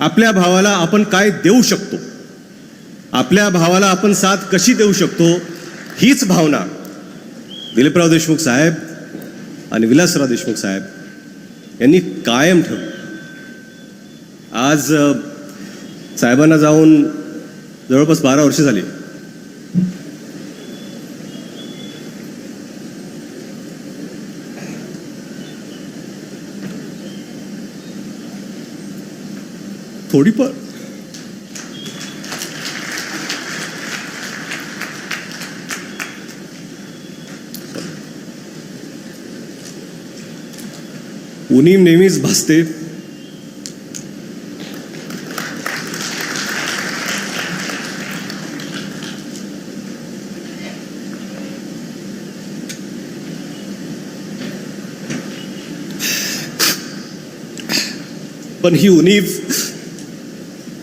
आपल्या भावाला आपण काय देऊ शकतो? आपल्या भावाला आपण साथ कशी देऊ शकतो? हीच भावना दिलीपराव देशमुख साहेब आणि विलासराव देशमुख साहेब यांनी कायम ठेवली. आज साहेबांना जाऊन जवळपास बारा वर्ष झाली. थोडीफार. उनीम नेहमीच भासते. पण ही उणीव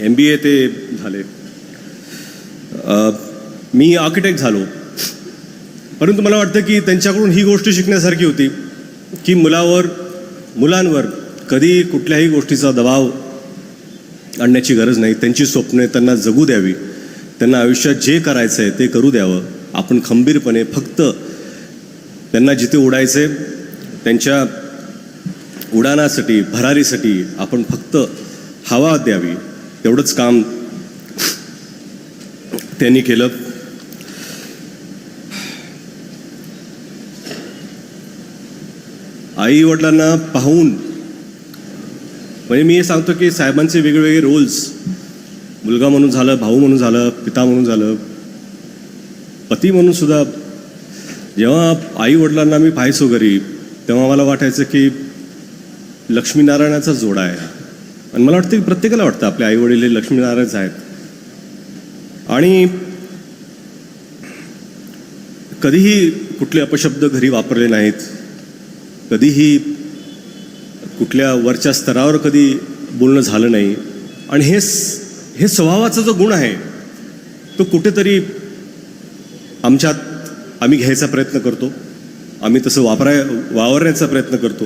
एम बी ए ते झाले. मी आर्किटेक्ट झालो. परंतु मला वाटतं की त्यांच्याकडून ही गोष्ट शिकण्यासारखी होती की मुलावर मुलांवर कधी कुठल्याही गोष्टीचा दबाव आणण्याची गरज नाही. त्यांची स्वप्ने त्यांना जगू द्यावी. त्यांना आयुष्यात जे करायचं आहे ते करू द्यावं. आपण खंबीरपणे फक्त त्यांना जिथे उडायचे त्यांच्या उडाणासाठी भरारीसाठी आपण फक्त हवा द्यावी. एवढंच काम त्यांनी केलं. आई वडिलांना पाहून म्हणजे मी हे सांगतो की साहेबांचे वेगवेगळे रोल्स मुलगा म्हणून झालं भाऊ म्हणून झालं पिता म्हणून झालं पती म्हणून सुद्धा. जेव्हा आई वडिलांना मी पाहायचो घरी तेव्हा मला वाटायचं की लक्ष्मीनारायणाचा जोडा आहे. आणि मला वाटतं की प्रत्येकाला वाटतं आपले आई वडील हे लक्ष्मीनारायणच आहेत. आणि कधीही कुठले अपशब्द घरी वापरले नाहीत. कधीही कुठल्या वरच्या स्तरावर कधी बोलणं झालं नाही. आणि हे हे स्वभावाचा जो गुण आहे तो कुठेतरी आमच्यात आम्ही घ्यायचा प्रयत्न करतो. आम्ही तसं वापराय वावरण्याचा प्रयत्न करतो.